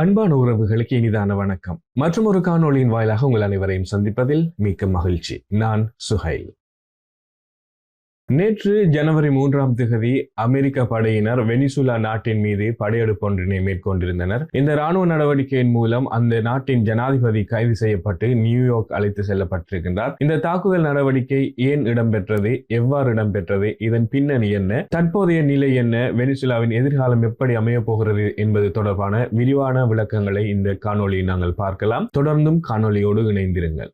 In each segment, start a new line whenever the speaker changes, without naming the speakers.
அன்பான உறவுகளுக்கு இனிதான வணக்கம் மற்றும் ஒரு காணொலியின் வாயிலாக உங்கள் அனைவரையும் சந்திப்பதில் மிக்க மகிழ்ச்சி நான் சுஹைல் நேற்று ஜனவரி மூன்றாம் திகதி அமெரிக்க படையினர் வெனிசுலா நாட்டின் மீது படையெடுப்பு ஒன்றினை மேற்கொண்டிருந்தனர் இந்த ராணுவ நடவடிக்கையின் மூலம் அந்த நாட்டின் ஜனாதிபதி கைது செய்யப்பட்டு நியூயார்க் அழைத்து செல்லப்பட்டிருக்கின்றார் இந்த தாக்குதல் நடவடிக்கை ஏன் இடம்பெற்றது எவ்வாறு இடம்பெற்றது இதன் பின்னணி என்ன தற்போதைய நிலை என்ன வெனிசுலாவின் எதிர்காலம் எப்படி அமைய போகிறது என்பது தொடர்பான விரிவான விளக்கங்களை இந்த காணொலியில் நாங்கள் பார்க்கலாம் தொடர்ந்தும் காணொலியோடு இணைந்திருங்கள்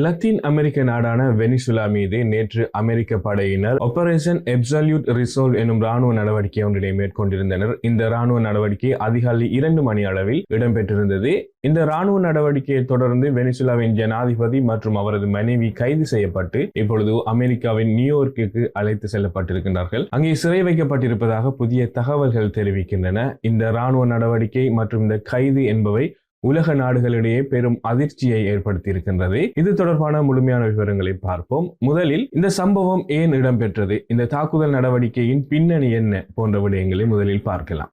லத்தீன் அமெரிக்க நாடான வெனிசுலா மீது நேற்று அமெரிக்க படையினர் ஆபரேஷன் எப்சல்யூட் ரிசோல் எனும் ராணுவ நடவடிக்கை ஒன்றினை மேற்கொண்டிருந்தனர் இந்த ராணுவ நடவடிக்கை அதிகாலை இரண்டு மணி அளவில் இடம்பெற்றிருந்தது இந்த ராணுவ நடவடிக்கையை தொடர்ந்து வெனிசுலாவின் ஜனாதிபதி மற்றும் அவரது மனைவி கைது செய்யப்பட்டு இப்பொழுது அமெரிக்காவின் நியூயோர்க்கு அழைத்து செல்லப்பட்டிருக்கின்றார்கள் அங்கே சிறை வைக்கப்பட்டிருப்பதாக புதிய தகவல்கள் தெரிவிக்கின்றன இந்த ராணுவ நடவடிக்கை மற்றும் இந்த கைது என்பவை உலக நாடுகளிடையே பெரும் அதிர்ச்சியை ஏற்படுத்தியிருக்கின்றது இது தொடர்பான முழுமையான விவரங்களை பார்ப்போம் முதலில் இந்த சம்பவம் ஏன் இடம்பெற்றது இந்த தாக்குதல் நடவடிக்கையின் பின்னணி என்ன போன்ற விடயங்களை முதலில் பார்க்கலாம்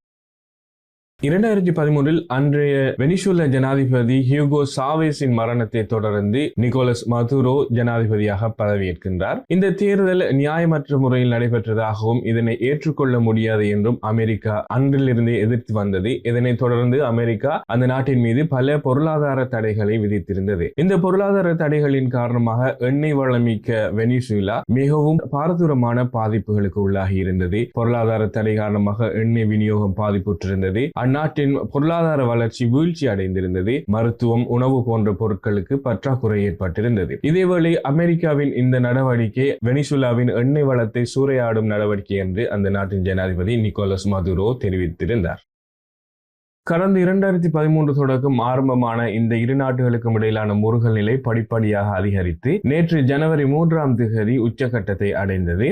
இரண்டாயிரத்தி பதிமூன்றில் அன்றைய வெனிசுல ஜனாதிபதி ஹியூகோ சாவேஸின் மரணத்தை தொடர்ந்து நிகோலஸ் மதுரோ ஜனாதிபதியாக பதவியேற்கின்றார் இந்த தேர்தல் நியாயமற்ற முறையில் நடைபெற்றதாகவும் இதனை ஏற்றுக்கொள்ள முடியாது என்றும் அமெரிக்கா அன்றிலிருந்து எதிர்த்து வந்தது இதனைத் தொடர்ந்து அமெரிக்கா அந்த நாட்டின் மீது பல பொருளாதார தடைகளை விதித்திருந்தது இந்த பொருளாதார தடைகளின் காரணமாக எண்ணெய் வளமிக்க வெனிசுலா மிகவும் பாரதூரமான பாதிப்புகளுக்கு உள்ளாகி இருந்தது பொருளாதார தடை காரணமாக எண்ணெய் விநியோகம் பாதிப்புற்றிருந்தது அந்நாட்டின் பொருளாதார வளர்ச்சி வீழ்ச்சி அடைந்திருந்தது மருத்துவம் உணவு போன்ற பொருட்களுக்கு பற்றாக்குறை ஏற்பட்டிருந்தது இதேவேளை அமெரிக்காவின் இந்த நடவடிக்கை வெனிசுலாவின் எண்ணெய் வளத்தை சூறையாடும் நடவடிக்கை என்று அந்த நாட்டின் ஜனாதிபதி நிக்கோலஸ் மதுரோ தெரிவித்திருந்தார் கடந்த இரண்டாயிரத்தி பதிமூன்று தொடக்கம் ஆரம்பமான இந்த இரு நாடுகளுக்கும் இடையிலான முருகல் நிலை படிப்படியாக அதிகரித்து நேற்று ஜனவரி மூன்றாம் திகதி உச்சகட்டத்தை அடைந்தது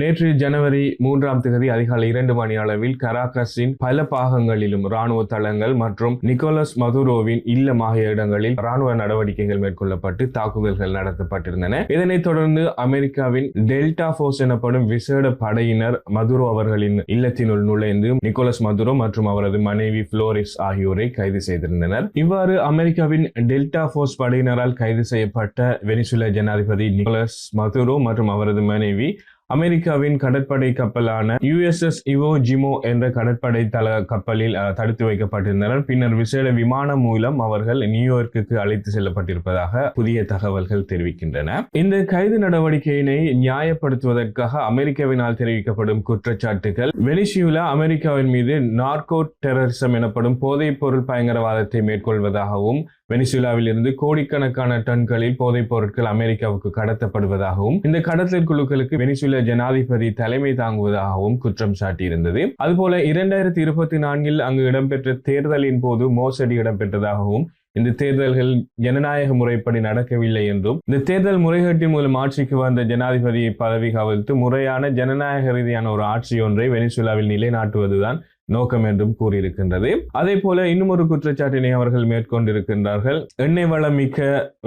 நேற்று ஜனவரி மூன்றாம் தேதி அதிகாலை இரண்டு மணி அளவில் கராக்கஸின் பல பாகங்களிலும் ராணுவ தளங்கள் மற்றும் நிக்கோலஸ் மதுரோவின் இல்லம் ஆகிய இடங்களில் ராணுவ நடவடிக்கைகள் மேற்கொள்ளப்பட்டு தாக்குதல்கள் நடத்தப்பட்டிருந்தன இதனைத் தொடர்ந்து அமெரிக்காவின் டெல்டா போர்ஸ் எனப்படும் விசேட படையினர் மதுரோ அவர்களின் இல்லத்தினுள் நுழைந்து நிக்கோலஸ் மதுரோ மற்றும் அவரது மனைவி புளோரிஸ் ஆகியோரை கைது செய்திருந்தனர் இவ்வாறு அமெரிக்காவின் டெல்டா போர்ஸ் படையினரால் கைது செய்யப்பட்ட வெனிசுலா ஜனாதிபதி நிக்கோலஸ் மதுரோ மற்றும் அவரது மனைவி அமெரிக்காவின் கடற்படை கப்பலான யுஎஸ்எஸ் இவோ ஜிமோ என்ற கடற்படை தள கப்பலில் தடுத்து வைக்கப்பட்டிருந்தனர் பின்னர் விசேட விமானம் மூலம் அவர்கள் நியூயார்க்குக்கு அழைத்து செல்லப்பட்டிருப்பதாக புதிய தகவல்கள் தெரிவிக்கின்றன இந்த கைது நடவடிக்கையினை நியாயப்படுத்துவதற்காக அமெரிக்காவினால் தெரிவிக்கப்படும் குற்றச்சாட்டுகள் வெனிசியுலா அமெரிக்காவின் மீது நார்கோ டெரரிசம் எனப்படும் போதைப் பொருள் பயங்கரவாதத்தை மேற்கொள்வதாகவும் இருந்து கோடிக்கணக்கான டன்களில் போதைப் பொருட்கள் அமெரிக்காவுக்கு கடத்தப்படுவதாகவும் இந்த கடத்தல் குழுக்களுக்கு வெனிசுலா ஜனாதிபதி தலைமை தாங்குவதாகவும் குற்றம் சாட்டியிருந்தது அதுபோல இரண்டாயிரத்தி இருபத்தி நான்கில் அங்கு இடம்பெற்ற தேர்தலின் போது மோசடி இடம்பெற்றதாகவும் இந்த தேர்தல்கள் ஜனநாயக முறைப்படி நடக்கவில்லை என்றும் இந்த தேர்தல் முறைகேட்டின் மூலம் ஆட்சிக்கு வந்த ஜனாதிபதியை பதவி கவிழ்த்து முறையான ஜனநாயக ரீதியான ஒரு ஆட்சி ஒன்றை வெனிசுலாவில் நிலைநாட்டுவதுதான் நோக்கம் என்றும் கூறியிருக்கின்றது அதே போல இன்னும் ஒரு குற்றச்சாட்டினை அவர்கள் மேற்கொண்டிருக்கின்றார்கள் எண்ணெய் வளம் மிக்க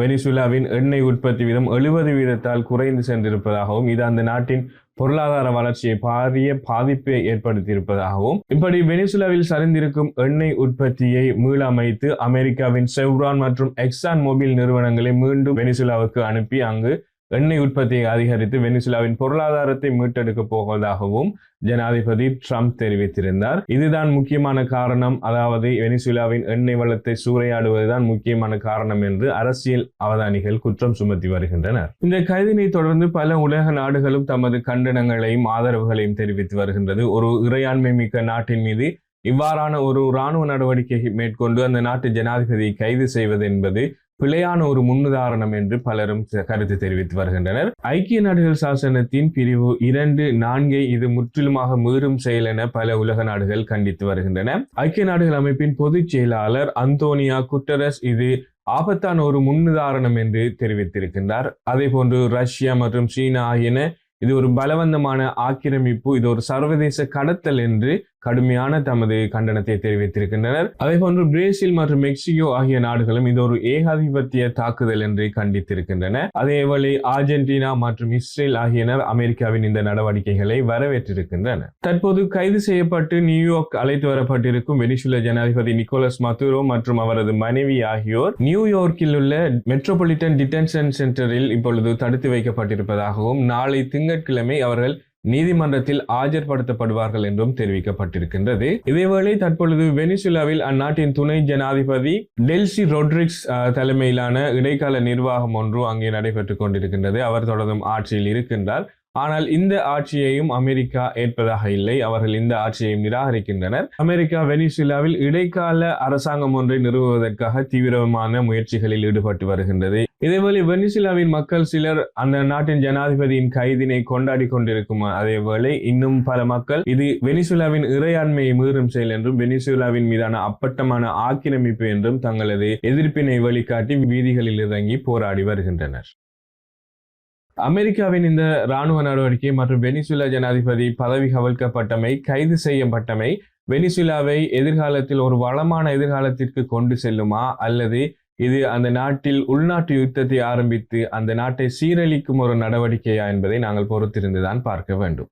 வெனிசுலாவின் எண்ணெய் உற்பத்தி வீதம் எழுபது வீதத்தால் குறைந்து சென்றிருப்பதாகவும் இது அந்த நாட்டின் பொருளாதார வளர்ச்சியை பாரிய பாதிப்பை ஏற்படுத்தியிருப்பதாகவும் இப்படி வெனிசுலாவில் சரிந்திருக்கும் எண்ணெய் உற்பத்தியை மீளமைத்து அமெரிக்காவின் செவ்ரான் மற்றும் எக்ஸான் மொபைல் நிறுவனங்களை மீண்டும் வெனிசுலாவுக்கு அனுப்பி அங்கு எண்ணெய் உற்பத்தியை அதிகரித்து வெனிசுலாவின் பொருளாதாரத்தை மீட்டெடுக்க போவதாகவும் ஜனாதிபதி ட்ரம்ப் தெரிவித்திருந்தார் இதுதான் முக்கியமான காரணம் அதாவது வெனிசுலாவின் எண்ணெய் வளத்தை சூறையாடுவதுதான் முக்கியமான காரணம் என்று அரசியல் அவதானிகள் குற்றம் சுமத்தி வருகின்றனர் இந்த கைதினை தொடர்ந்து பல உலக நாடுகளும் தமது கண்டனங்களையும் ஆதரவுகளையும் தெரிவித்து வருகின்றது ஒரு இறையாண்மை மிக்க நாட்டின் மீது இவ்வாறான ஒரு இராணுவ நடவடிக்கையை மேற்கொண்டு அந்த நாட்டு ஜனாதிபதியை கைது செய்வது என்பது பிழையான ஒரு முன்னுதாரணம் என்று பலரும் கருத்து தெரிவித்து வருகின்றனர் ஐக்கிய நாடுகள் சாசனத்தின் பிரிவு இரண்டு நான்கை இது முற்றிலுமாக மீறும் செயல் என பல உலக நாடுகள் கண்டித்து வருகின்றன ஐக்கிய நாடுகள் அமைப்பின் பொதுச் செயலாளர் அந்தோனியா குட்டரஸ் இது ஆபத்தான ஒரு முன்னுதாரணம் என்று தெரிவித்திருக்கின்றார் அதே போன்று ரஷ்யா மற்றும் சீனா ஆகியன இது ஒரு பலவந்தமான ஆக்கிரமிப்பு இது ஒரு சர்வதேச கடத்தல் என்று கடுமையான தமது கண்டனத்தை தெரிவித்திருக்கின்றனர் அதே போன்று பிரேசில் மற்றும் மெக்சிகோ ஆகிய நாடுகளும் இது ஒரு ஏகாதிபத்திய தாக்குதல் என்று கண்டித்திருக்கின்றன அதேவேளை அர்ஜென்டினா மற்றும் இஸ்ரேல் ஆகியனர் அமெரிக்காவின் இந்த நடவடிக்கைகளை வரவேற்றிருக்கின்றனர் தற்போது கைது செய்யப்பட்டு நியூயார்க் அழைத்து வரப்பட்டிருக்கும் வெனிசுல ஜனாதிபதி நிக்கோலஸ் மதுரோ மற்றும் அவரது மனைவி ஆகியோர் நியூயார்க்கில் உள்ள மெட்ரோபாலிட்டன் டிடென்ஷன் சென்டரில் இப்பொழுது தடுத்து வைக்கப்பட்டிருப்பதாகவும் நாளை திங்கட்கிழமை அவர்கள் நீதிமன்றத்தில் ஆஜர்படுத்தப்படுவார்கள் என்றும் தெரிவிக்கப்பட்டிருக்கின்றது இதேவேளை தற்பொழுது வெனிசுலாவில் அந்நாட்டின் துணை ஜனாதிபதி டெல்சி ரொட்ரிக்ஸ் தலைமையிலான இடைக்கால நிர்வாகம் ஒன்று அங்கே நடைபெற்றுக் கொண்டிருக்கின்றது அவர் தொடரும் ஆட்சியில் இருக்கின்றார் ஆனால் இந்த ஆட்சியையும் அமெரிக்கா ஏற்பதாக இல்லை அவர்கள் இந்த ஆட்சியையும் நிராகரிக்கின்றனர் அமெரிக்கா வெனிசுலாவில் இடைக்கால அரசாங்கம் ஒன்றை நிறுவுவதற்காக தீவிரமான முயற்சிகளில் ஈடுபட்டு வருகின்றது இதேபோல வெனிசுலாவின் மக்கள் சிலர் அந்த நாட்டின் ஜனாதிபதியின் கைதினை கொண்டாடி கொண்டிருக்கும் அதேவேளை இன்னும் பல மக்கள் இது வெனிசுலாவின் இறையாண்மையை மீறும் செயல் என்றும் வெனிசுலாவின் மீதான அப்பட்டமான ஆக்கிரமிப்பு என்றும் தங்களது எதிர்ப்பினை வழிகாட்டி வீதிகளில் இறங்கி போராடி வருகின்றனர் அமெரிக்காவின் இந்த இராணுவ நடவடிக்கை மற்றும் வெனிசுலா ஜனாதிபதி பதவி கவிழ்க்கப்பட்டமை கைது செய்யப்பட்டமை வெனிசுலாவை எதிர்காலத்தில் ஒரு வளமான எதிர்காலத்திற்கு கொண்டு செல்லுமா அல்லது இது அந்த நாட்டில் உள்நாட்டு யுத்தத்தை ஆரம்பித்து அந்த நாட்டை சீரழிக்கும் ஒரு நடவடிக்கையா என்பதை நாங்கள் பொறுத்திருந்துதான் பார்க்க வேண்டும்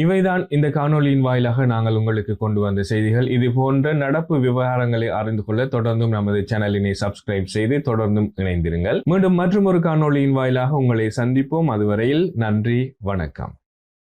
இவைதான் இந்த காணொலியின் வாயிலாக நாங்கள் உங்களுக்கு கொண்டு வந்த செய்திகள் இது போன்ற நடப்பு விவகாரங்களை அறிந்து கொள்ள தொடர்ந்தும் நமது சேனலினை சப்ஸ்கிரைப் செய்து தொடர்ந்தும் இணைந்திருங்கள் மீண்டும் மற்றும் ஒரு காணொலியின் வாயிலாக உங்களை சந்திப்போம் அதுவரையில் நன்றி வணக்கம்